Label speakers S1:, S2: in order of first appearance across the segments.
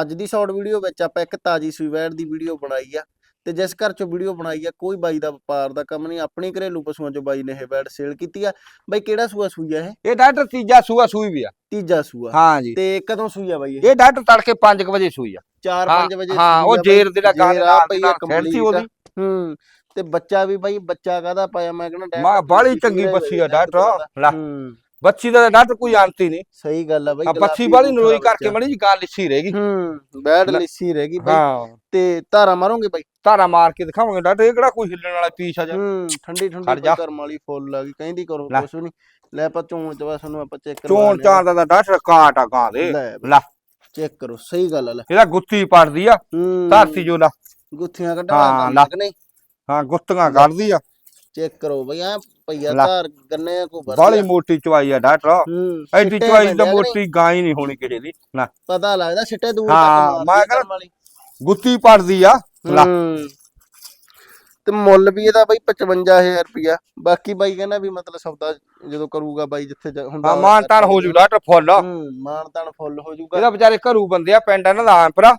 S1: ਅੱਜ ਦੀ short video ਵਿੱਚ ਆਪਾਂ ਇੱਕ ਤਾਜੀ ਸੂਈ ਵੈੜ ਦੀ ਵੀਡੀਓ ਬਣਾਈ ਆ ਤੇ ਜਿਸ ਘਰ ਚੋਂ ਵੀਡੀਓ ਬਣਾਈ ਆ ਕੋਈ ਬਾਈ ਦਾ ਵਪਾਰ ਦਾ ਕੰਮ ਨਹੀਂ ਆਪਣੀ ਘਰੇਲੂ ਪਸ਼ੂਆਂ ਚੋਂ ਬਾਈ ਨੇ ਇਹ ਵੈੜ ਸੇਲ ਕੀਤੀ ਆ। ਬਾਈ ਕਿਹੜਾ ਸੂਆ ਸੂਈ ਆ ਇਹ?
S2: ਇਹ ਡਾਕਟਰ ਤੀਜਾ ਸੂਆ ਸੂਈ ਵੀ ਆ।
S1: ਤੀਜਾ ਸੂਆ।
S2: ਹਾਂ ਜੀ।
S1: ਤੇ ਕਦੋਂ ਸੂਈ ਆ ਬਾਈ ਇਹ?
S2: ਇਹ ਡਾਕਟਰ ਤੜਕੇ 5 ਵਜੇ ਸੂਈ ਆ।
S1: 4-5 ਵਜੇ
S2: ਹਾਂ ਉਹ। ਜੇਰ ਦੇ
S1: ਆ
S2: ਨਾਲ
S1: ਪਈ ਆ।
S2: ਉਹਦੀ।
S1: ਹੂੰ ਤੇ ਬੱਚਾ ਵੀ ਬਾਈ ਬੱਚਾ ਕਾਹਦਾ ਪਾਇਆ? ਮੈਂ ਕਹਿੰਦਾ
S2: ਮਾ ਬਾਲੀ ਚੰਗੀ ਬੱਸੀ ਆ ਡਾਕਟਰ ਲੈ।
S1: ਹੂੰ।
S2: ਬੱਚੀ ਦਾ ਡਾਕਟਰ ਕੋਈ ਹੀ ਨਹੀਂ
S1: ਸਹੀ ਗੱਲ ਆ ਬਾਈ
S2: ਆ ਬੱਚੀ ਬਾਲੀ ਨਰੋਈ ਕਰਕੇ ਮੜੀ ਜੀ ਗਾਂ ਲਿੱਸੀ ਰਹੇਗੀ
S1: ਹੂੰ ਬੈਡ। ਲਿੱਸੀ ਰਹਿ ਗਈ ਬਾਈ। ਤੇ ਧਾਰਾ ਮਾਰੋਗੇ ਬਾਈ?
S2: ਧਾਰਾ ਮਾਰ ਕੇ ਦਿਖਾਵਾਂਗੇ ਡਾਕਟਰ ਇਹ ਕਿਹੜਾ ਕੋਈ ਹਿੱਲਣ ਵਾਲਾ ਪੀਸ ਆ ਜਾ?
S1: ਹੂੰ ਠੰਡੀ ਠੰਡੀ ਕਰਮ ਵਾਲੀ ਫੁੱਲ ਆ ਗਈ ਕਹਿੰਦੀ ਕਰੋ। ਕੁਛ ਨਹੀਂ ਲੈ ਆਪਾਂ ਚੋਣ ਚ ਬਸ ਤੁਹਾਨੂੰ ਆਪਾਂ ਚੈੱਕ
S2: ਚੋਣ ਚਾਣ ਦਾ ਤਾਂ ਡਾਕਟਰ ਕਾਟ ਆ ਗਾਂ ਦੇ।
S1: ਲੈ ਚੈੱਕ ਕਰੋ ਸਹੀ ਗੱਲ ਆ ਲੈ।
S2: ਇਹਦਾ ਗੁੱਤੀ ਪੜਦੀ ਆ ਧਰਤੀ ਜੋ ਲਾ।
S1: ਗੁੱਥੀਆਂ ਕੱਢਣਾ
S2: ਹਾਂ,
S1: ਕੰਮ
S2: ਲੈ।
S1: ਕਿ ਨਹੀਂ?
S2: ਹਾਂ ਗੁੱਤੀਆਂ ਕੱਢਦੀ ਆ।
S1: ਚੈੱਕ ਕਰੋ ਬਈ ਆ ਪਈਆ
S2: ਲੈ।
S1: ਧਾਰ ਗੰਨੇ ਕੋ ਵਰਤਿਆ।
S2: ਬਾਲੀ ਮੋਟੀ ਚਵਾਈ ਆ ਡਾਕਟਰ।
S1: ਹੂੰ
S2: ਐਡੀ
S1: ਸਿੱਟੇ
S2: ਚਵਾਈ
S1: ਪੈਂਦੇ
S2: ਤਾਂ
S1: ਆ ਕਿ?
S2: ਮੋਟੀ ਗਾਂ ਹੀ ਨਹੀਂ ਹੋਣੀ ਕਿਸੇ ਦੀ। ਨਾ
S1: ਪਤਾ ਲੱਗਦਾ ਸਿੱਟੇ ਦੂਰ
S2: ਹਾਂ, ਮੈਂ
S1: ਕਰਮ ਵਾਲੀ।
S2: ਗੁੱਤੀ ਪੜਦੀ ਆ। ਲੈ।
S1: ਹੂੰ। ਤੇ ਮੁੱਲ ਵੀ ਇਹਦਾ ਬਾਈ 55000 ਰੁਪਿਆ ਬਾਕੀ ਬਾਈ ਕਹਿੰਦਾ ਵੀ ਮਤਲਬ ਸੌਦਾ ਜਦੋਂ ਕਰੂਗਾ ਬਾਈ ਜਿੱਥੇ ਜਾ- ਹੁੰਦਾ
S2: ਹਾਂ ਮਾਨ ਤਾਨ ਹੋ ਜੂ ਡਾਕਟਰ ਫੁੱਲ।
S1: ਹੂੰ ਮਾਨਤਾਨ ਫੁੱਲ ਹੋ ਜਾਊਗਾ
S2: ਇਹਦਾ ਵਿਚਾਰੇ ਘਰੂ ਬੰਦੇ ਆ ਪਿੰਡ ਇਹਨਾਂ ਦਾ ਆਂਪਰਾ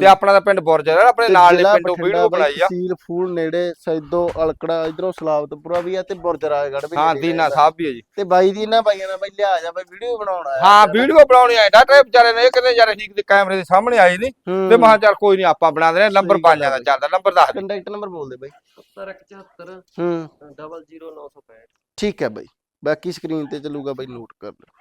S2: ਤੇ ਆਪਣਾ ਦਾ ਪਿੰਡ ਬੁਰਜ ਆ ਆਪਣੇ
S1: ਤੇ
S2: ਨਾਲ ਦੇ ਪਿੰਡੋਂ ਵੀਡੀਓ ਬਣਾਈ ਆ।
S1: ਤਹਿਸੀਲ ਫੂਲ ਨੇੜੇ ਸੈਦੋ ਅਲਕੜਾ ਇਧਰੋਂ ਸਲਾਬਤਪੁਰਾ ਵੀ ਆ ਤੇ ਬੁਰਜ ਰਾਜਗੜ੍ਹ ਵੀ
S2: ਹਾਂ ਦੀਨਾ। ਸਾਹਿਬ ਵੀ ਹੈ ਜੀ।
S1: ਤੇ ਬਾਈ ਦੀ ਨਾ ਬਾਈਆਂ ਨਾਲ ਬਾਈ ਲਿਆ ਜਾ ਬਾਈ ਵੀਡੀਓ ਬਣਾਉਣਾ ਆ
S2: ਹਾਂ ਵੀਡੀਓ ਬਣਾਉਣੀ ਆਏ ਡਾਕਟਰ ਇਹ ਵਿਚਾਰੇ ਨੇ ਇਹ ਕਹਿੰਦੇ ਯਾਰ ਠੀਕ ਦੇ ਕੈਮਰੇ ਦੇ ਸਾਹਮਣੇ ਆਏ ਨਹੀਂ ਤੇ ਮਹਾਂ ਚੱਲ ਕੋਈ ਨਹੀਂ ਆਪਾਂ ਬਣਾ ਦੇਣੇ ਨੰਬਰ
S1: ਸਹੀ ਗੱਲ
S2: ਪੰਜਾਂ ਦਾ
S1: ਆ
S2: ਚੱਲਦਾ ਨੰਬਰ ਦੱਸ ਦੇ।
S1: ਕੰਟੈਕਟ ਨੰਬਰ ਬੋਲ ਦੇ ਬਾਈ।
S3: 7174
S1: ਹੂੰ।
S3: 00965
S1: ਠੀਕ ਹੈ ਬਾਈ ਬਾਕੀ ਸਕਰੀਨ ਤੇ ਚੱਲੂਗਾ ਬਾਈ ਨੋਟ ਕਰ ਲਓ।